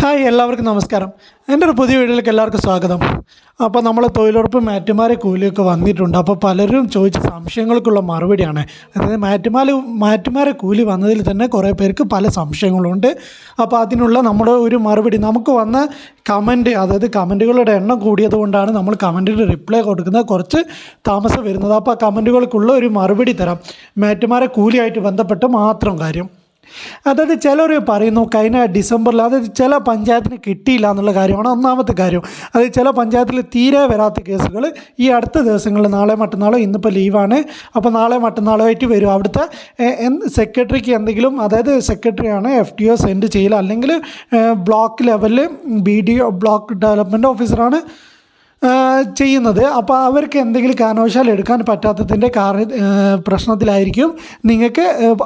Hi എല്ലാവർക്കും നമസ്കാരം. എന്റെ ഒരു പുതിയ വീഡിയോയിലേക്ക് എല്ലാവർക്കും സ്വാഗതം. അപ്പോൾ നമ്മൾ തൊഴിലുറപ്പ് മാറ്റുമാരെ കൂലിയൊക്കെ വന്നിട്ടുണ്ട്. അപ്പോൾ പലരും ചോദിച്ച സംശയങ്ങൾക്കുള്ള മറുപടിയാണ്. അതായത് മാറ്റുമാല മാറ്റുമാരെ കൂലി വന്നതിൽ തന്നെ കുറേ പേർക്ക് പല സംശയങ്ങളുണ്ട്. അപ്പോൾ അതിനുള്ള നമ്മുടെ ഒരു മറുപടി നമുക്ക് വന്ന കമന്റ് അതായത് കമന്റുകളുടെ എണ്ണം കൂടിയത് കൊണ്ടാണ് നമ്മൾ കമന്റിന് റിപ്ലൈ കൊടുക്കുന്നത്. കുറച്ച് താമസം വരുന്നത്. അപ്പോൾ ആ കമന്റുകൾക്കുള്ള ഒരു മറുപടി തരാം. മാറ്റുമാരെ കൂലിയായിട്ട് ബന്ധപ്പെട്ട് മാത്രം കാര്യം. അതായത് ചിലർ പറയുന്നു കഴിഞ്ഞ ഡിസംബറിൽ അതായത് ചില പഞ്ചായത്തിന് കിട്ടിയില്ല എന്നുള്ള കാര്യമാണ് ഒന്നാമത്തെ കാര്യം. അത് ചില പഞ്ചായത്തിൽ തീരെ വരാത്ത കേസുകൾ ഈ അടുത്ത ദിവസങ്ങളിൽ നാളെ മറ്റന്നാളോ ഇന്നിപ്പോൾ ലീവാണ്. അപ്പോൾ നാളെ മറ്റന്നാളോ ആയിട്ട് വരും. അവിടുത്തെ സെക്രട്ടറിക്ക് എന്തെങ്കിലും അതായത് സെക്രട്ടറിയാണ് എഫ് ടി ഒ സെൻഡ് ചെയ്യില്ല അല്ലെങ്കിൽ ബ്ലോക്ക് ലെവലിൽ B D O block development ഓഫീസറാണ് ചെയ്യുന്നത്. അപ്പോൾ അവർക്ക് എന്തെങ്കിലും കാരണവശാൽ എടുക്കാൻ പറ്റാത്തതിന്റെ കാരണ പ്രശ്നത്തിലായിരിക്കും. നിങ്ങൾക്ക്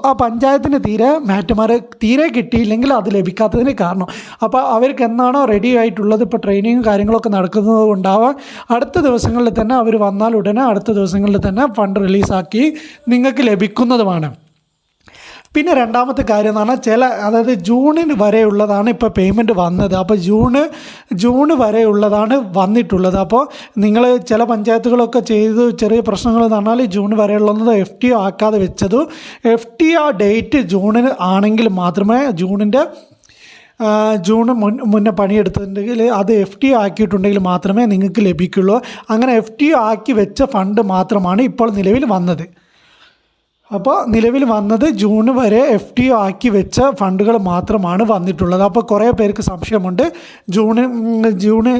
ആ പഞ്ചായത്തിന് തീരെ മാറ്റുമാരെ തീരെ കിട്ടിയില്ലെങ്കിൽ അത് ലഭിക്കാത്തതിന് കാരണം. അപ്പോൾ അവർക്ക് എന്നാണോ റെഡി ആയിട്ടുള്ളത്? ഇപ്പോൾ ട്രെയിനിങ്ങും കാര്യങ്ങളൊക്കെ നടക്കുന്നത് കൊണ്ടാവാം. അടുത്ത ദിവസങ്ങളിൽ തന്നെ അവർ വന്നാൽ ഉടനെ അടുത്ത ദിവസങ്ങളിൽ തന്നെ ഫണ്ട് റിലീസാക്കി നിങ്ങൾക്ക് ലഭിക്കുന്നതുമാണ്. പിന്നെ രണ്ടാമത്തെ കാര്യം എന്ന് പറഞ്ഞാൽ ചില അതായത് ജൂണിന് വരെയുള്ളതാണ് ഇപ്പോൾ പേയ്മെന്റ് വന്നത്. അപ്പോൾ ജൂണ് ജൂണ് വരെയുള്ളതാണ് വന്നിട്ടുള്ളത്. അപ്പോൾ നിങ്ങൾ ചില പഞ്ചായത്തുകളൊക്കെ ചെയ്ത് ചെറിയ പ്രശ്നങ്ങൾ എന്ന് പറഞ്ഞാൽ ജൂൺ വരെയുള്ളത് എഫ് ടി ഒ ആക്കാതെ വെച്ചത് എഫ് ടി ഒ ഡേറ്റ് ജൂണിന് ആണെങ്കിൽ മാത്രമേ ജൂണിന്റെ ജൂൺ മുൻ മുന്നേ പണിയെടുത്തിട്ടുണ്ടെങ്കിൽ അത് എഫ് ടി ആക്കിയിട്ടുണ്ടെങ്കിൽ മാത്രമേ നിങ്ങൾക്ക് ലഭിക്കുള്ളൂ. അങ്ങനെ എഫ് ടി ആക്കി വെച്ച ഫണ്ട് മാത്രമാണ് ഇപ്പോൾ നിലവിൽ വന്നത്. അപ്പോൾ നിലവിൽ വന്നത് ജൂൺ വരെ എഫ് ടി ഒ ആക്കി വെച്ച ഫണ്ടുകൾ മാത്രമാണ് വന്നിട്ടുള്ളത്. അപ്പോൾ കുറേ പേർക്ക് സംശയമുണ്ട്. ജൂണ് ജൂണ്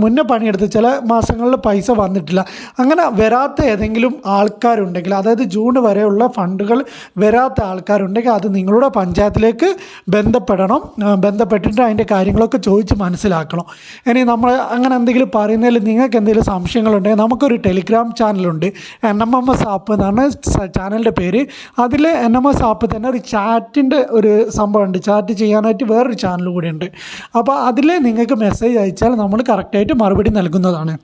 മുന്നേ പണിയെടുത്ത് ചില മാസങ്ങളിൽ പൈസ വന്നിട്ടില്ല. അങ്ങനെ വരാത്ത ഏതെങ്കിലും ആൾക്കാരുണ്ടെങ്കിൽ അതായത് ജൂൺ വരെയുള്ള ഫണ്ടുകൾ വരാത്ത ആൾക്കാരുണ്ടെങ്കിൽ അത് നിങ്ങളുടെ പഞ്ചായത്തിലേക്ക് ബന്ധപ്പെടണം. ബന്ധപ്പെട്ടിട്ട് അതിന്റെ കാര്യങ്ങളൊക്കെ ചോദിച്ച് മനസ്സിലാക്കണം. ഇനി നമ്മൾ അങ്ങനെ എന്തെങ്കിലും പറയുന്നതിൽ നിങ്ങൾക്ക് എന്തെങ്കിലും സംശയങ്ങളുണ്ടെങ്കിൽ നമുക്കൊരു ടെലിഗ്രാം ചാനലുണ്ട് N M M S app എന്നാണ് ചാനലിന്റെ പേര്. അതിൽ എൻ എം എസ് ആപ്പ് തന്നെ ഒരു ചാറ്റിന്റെ ഒരു സംഭവമുണ്ട്. ചാറ്റ് ചെയ്യാനായിട്ട് വേറൊരു ചാനൽ കൂടിയുണ്ട്. അപ്പോൾ അതിൽ നിങ്ങൾക്ക് മെസ്സേജ് അയച്ചാൽ നമ്മൾ കറക്റ്റായിട്ട് മറുപടി നൽകുന്നതാണ്.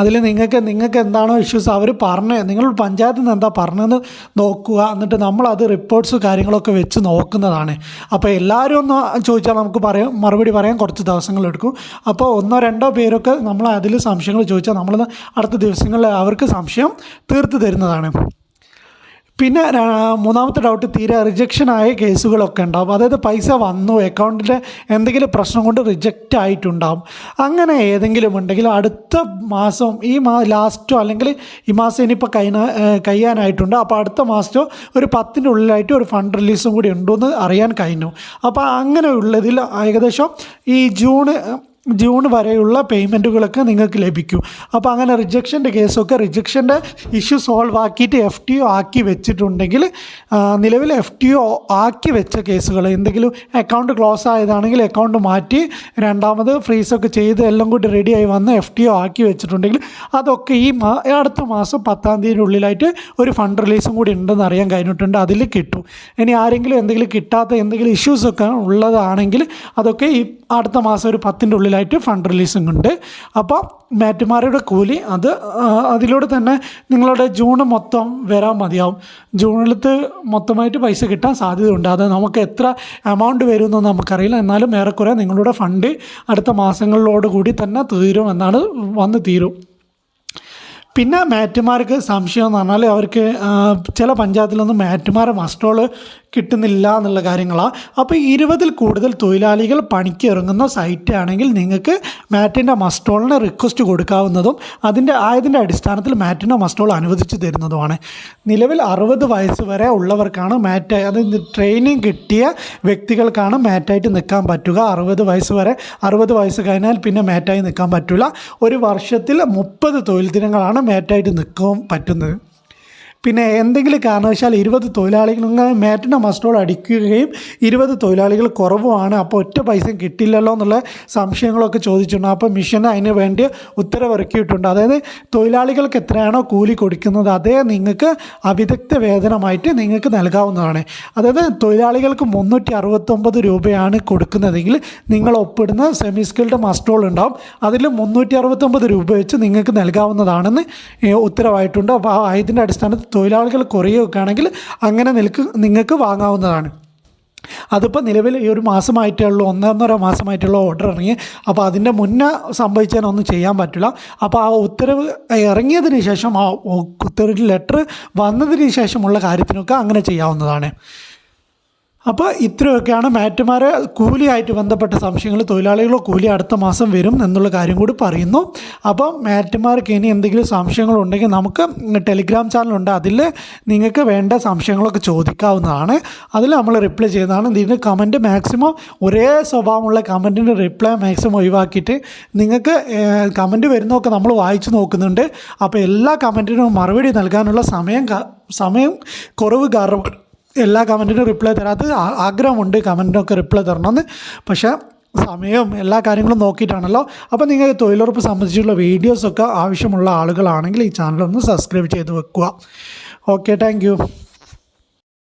അതിൽ നിങ്ങൾക്ക് നിങ്ങൾക്ക് എന്താണോ ഇഷ്യൂസ് അവർ പറഞ്ഞ് നിങ്ങൾ പഞ്ചായത്തിൽ നിന്ന് എന്താ പറഞ്ഞതെന്ന് നോക്കുക. എന്നിട്ട് നമ്മളത് റിപ്പോർട്ട്സ് കാര്യങ്ങളൊക്കെ വെച്ച് നോക്കുന്നതാണ്. അപ്പോൾ എല്ലാവരും ഒന്ന് ചോദിച്ചാൽ നമുക്ക് പറയാം മറുപടി പറയാൻ കുറച്ച് ദിവസങ്ങളെടുക്കും അപ്പോൾ ഒന്നോ രണ്ടോ പേരൊക്കെ നമ്മൾ അതിൽ സംശയങ്ങൾ ചോദിച്ചാൽ നമ്മൾ അടുത്ത ദിവസങ്ങളിൽ അവർക്ക് സംശയം തീർത്ത് തരുന്നതാണ്. പിന്നെ മൂന്നാമത്തെ ഡൗട്ട് തീരെ റിജക്ഷൻ ആയ കേസുകളൊക്കെ ഉണ്ടാവും. അതായത് പൈസ വന്നു അക്കൗണ്ടിൽ എന്തെങ്കിലും പ്രശ്നം കൊണ്ട് റിജക്റ്റ് ആയിട്ടുണ്ടാവും. അങ്ങനെ ഏതെങ്കിലും ഉണ്ടെങ്കിൽ അടുത്ത മാസം ഈ മാ ലാസ്റ്റോ അല്ലെങ്കിൽ ഈ മാസം ഇനിയിപ്പോൾ കൈന കഴിയാനായിട്ടുണ്ട് അപ്പോൾ അടുത്ത മാസത്തോ ഒരു പത്തിന്റെ ഉള്ളിലായിട്ട് ഒരു ഫണ്ട് റിലീസും കൂടി ഉണ്ടോ എന്ന് അറിയാൻ കഴിഞ്ഞു. അപ്പോൾ അങ്ങനെയുള്ളതിൽ ഏകദേശം ഈ ജൂണ് ജൂൺ വരെയുള്ള പേയ്മെന്റുകളൊക്കെ നിങ്ങൾക്ക് ലഭിക്കും. അപ്പോൾ അങ്ങനെ റിജക്ഷന്റെ കേസൊക്കെ റിജക്ഷന്റെ ഇഷ്യൂ സോൾവ് ആക്കിയിട്ട് എഫ് ടി ഒ ആക്കി വെച്ചിട്ടുണ്ടെങ്കിൽ നിലവിൽ എഫ് ടി ഒ ആക്കി വെച്ച കേസുകൾ എന്തെങ്കിലും അക്കൗണ്ട് ക്ലോസ് ആയതാണെങ്കിൽ അക്കൗണ്ട് മാറ്റി രണ്ടാമത് ഫ്രീസൊക്കെ ചെയ്ത് എല്ലാം കൂടി റെഡിയായി വന്ന് എഫ് ടി ഒ ആക്കി വെച്ചിട്ടുണ്ടെങ്കിൽ അതൊക്കെ ഈ മാ അടുത്ത മാസം പത്താം തീയതി ഉള്ളിലായിട്ട് ഒരു ഫണ്ട് റിലീസും കൂടി ഉണ്ടെന്ന് അറിയാൻ കഴിഞ്ഞിട്ടുണ്ട്. അതിൽ കിട്ടും. ഇനി ആരെങ്കിലും എന്തെങ്കിലും കിട്ടാത്ത എന്തെങ്കിലും ഇഷ്യൂസൊക്കെ ഉള്ളതാണെങ്കിൽ അതൊക്കെ ഈ അടുത്ത മാസം ഒരു പത്തിന്റെ ഉള്ളിലായിട്ട് ഫണ്ട് റിലീസും ഉണ്ട്. അപ്പോൾ മാറ്റുമാരുടെ കൂലി അത് അതിലൂടെ തന്നെ നിങ്ങളുടെ ജൂൺ മൊത്തം വരാൻ മതിയാവും. ജൂണിലത്ത് മൊത്തമായിട്ട് പൈസ കിട്ടാൻ സാധ്യതയുണ്ട്. അത് നമുക്ക് എത്ര എമൗണ്ട് വരുമെന്ന് നമുക്കറിയില്ല. എന്നാലും ഏറെക്കുറെ നിങ്ങളുടെ ഫണ്ട് അടുത്ത മാസങ്ങളിലോട് കൂടി തന്നെ തീരും എന്നാണ് വന്ന് തീരും. പിന്നെ മാറ്റുമാർക്ക് സംശയം എന്ന് പറഞ്ഞാൽ അവർക്ക് ചില പഞ്ചായത്തിലൊന്നും മാറ്റുമാരെ മസ്റ്റോൾ കിട്ടുന്നില്ല എന്നുള്ള കാര്യങ്ങളാണ് അപ്പോൾ ഇരുപതിൽ കൂടുതൽ തൊഴിലാളികൾ പണിക്ക് ഇറങ്ങുന്ന സൈറ്റ് ആണെങ്കിൽ നിങ്ങൾക്ക് മാറ്റിന്റെ മസ്റ്റോളിന് റിക്വസ്റ്റ് കൊടുക്കാവുന്നതും അതിന്റെ ആയതിന്റെ അടിസ്ഥാനത്തിൽ മാറ്റിന്റെ മസ്റ്റോൾ അനുവദിച്ച് തരുന്നതുമാണ്. നിലവിൽ അറുപത് വയസ്സ് വരെ ഉള്ളവർക്കാണ് മാറ്റ് അതായത് ട്രെയിനിങ് കിട്ടിയ വ്യക്തികൾക്കാണ് മാറ്റായിട്ട് നിൽക്കാൻ പറ്റുക. അറുപത് വയസ്സ് വരെ അറുപത് വയസ്സ് കഴിഞ്ഞാൽ പിന്നെ മാറ്റായി നിൽക്കാൻ പറ്റില്ല ഒരു വർഷത്തിൽ മുപ്പത് തൊഴിൽ ദിനങ്ങളാണ് മാറ്റായിട്ട് നിൽക്കാൻ പറ്റുന്നത്? പിന്നെ എന്തെങ്കിലും കാരണവശാൽ ഇരുപത് തൊഴിലാളികൾ മാറ്റിന്റെ മസ്റ്റോൾ അടിക്കുകയും ഇരുപത് തൊഴിലാളികൾ കുറവുമാണ് അപ്പോൾ ഒറ്റ പൈസ കിട്ടില്ലല്ലോ എന്നുള്ള സംശയങ്ങളൊക്കെ ചോദിച്ചിട്ടുണ്ട്. അപ്പോൾ മിഷൻ അതിന് വേണ്ടി ഉത്തരവിറക്കിയിട്ടുണ്ട്. അതായത് തൊഴിലാളികൾക്ക് എത്രയാണോ കൂലി കൊടുക്കുന്നത് അതേ നിങ്ങൾക്ക് അവിദഗ്ധ വേതനമായിട്ട് നിങ്ങൾക്ക് നൽകാവുന്നതാണ്. അതായത് തൊഴിലാളികൾക്ക് മുന്നൂറ്റി അറുപത്തൊമ്പത് രൂപയാണ് കൊടുക്കുന്നതെങ്കിൽ നിങ്ങൾ ഒപ്പിടുന്ന സെമി സ്കിൽഡ് മസ്റ്റോൾ ഉണ്ടാവും. അതിൽ മുന്നൂറ്റി അറുപത്തൊമ്പത് രൂപ വെച്ച് നിങ്ങൾക്ക് നൽകാവുന്നതാണെന്ന് ഉത്തരവായിട്ടുണ്ട്. അപ്പോൾ ഇതിന്റെ അടിസ്ഥാനത്തിൽ തൊഴിലാളികൾ കുറയുകയാണെങ്കിൽ അങ്ങനെ നിൽക്ക് നിങ്ങൾക്ക് വാങ്ങാവുന്നതാണ്. അതിപ്പോൾ നിലവിൽ ഈ ഒരു മാസമായിട്ടേ ഉള്ളൂ ഒന്നൊന്നര മാസമായിട്ടുള്ള ഓർഡർ ഇറങ്ങി. അപ്പോൾ അതിന്റെ മുന്നേ സംഭവിച്ചതിനൊന്നും ചെയ്യാൻ പറ്റില്ല. അപ്പോൾ ആ ഉത്തരവ് ഇറങ്ങിയതിന് ശേഷം ആ ഉത്തരവ് ലെറ്റർ വന്നതിന് ശേഷമുള്ള കാര്യത്തിനൊക്കെ അങ്ങനെ ചെയ്യാവുന്നതാണ്. അപ്പോൾ ഇത്രയൊക്കെയാണ് മാറ്റുമാരെ കൂലിയായിട്ട് ബന്ധപ്പെട്ട സംശയങ്ങൾ. തൊഴിലാളികളോ കൂലി അടുത്ത മാസം വരും എന്നുള്ള കാര്യം കൂടി പറയുന്നു. അപ്പം മാറ്റുമാർക്ക് ഇനി എന്തെങ്കിലും സംശയങ്ങളുണ്ടെങ്കിൽ നമുക്ക് ടെലിഗ്രാം ചാനലുണ്ട് അതിൽ നിങ്ങൾക്ക് വേണ്ട സംശയങ്ങളൊക്കെ ചോദിക്കാവുന്നതാണ്. അതിൽ നമ്മൾ റിപ്ലൈ ചെയ്യുന്നതാണ്. ഇതിന്റെ കമന്റ് മാക്സിമം ഒരേ സ്വഭാവമുള്ള കമന്റിന്റെ റിപ്ലൈ മാക്സിമം ഒഴിവാക്കിയിട്ട് നിങ്ങൾക്ക് കമന്റ് വരുന്നതൊക്കെ നമ്മൾ വായിച്ചു നോക്കുന്നുണ്ട്. അപ്പോൾ എല്ലാ കമന്റിനും മറുപടി നൽകാനുള്ള സമയം സമയം കുറവ് കാരണം എല്ലാ കമന്റിനും റിപ്ലൈ തരാത്ത ആഗ്രഹമുണ്ട് കമന്റിനൊക്കെ റിപ്ലൈ തരണമെന്ന്. പക്ഷേ സമയവും എല്ലാ കാര്യങ്ങളും നോക്കിയിട്ടാണല്ലോ. അപ്പോൾ നിങ്ങൾക്ക് തൊഴിലുറപ്പ് സംബന്ധിച്ചുള്ള വീഡിയോസൊക്കെ ആവശ്യമുള്ള ആളുകളാണെങ്കിൽ ഈ ചാനൽ ഒന്ന് സബ്സ്ക്രൈബ് ചെയ്ത് വെക്കുക. Okay thank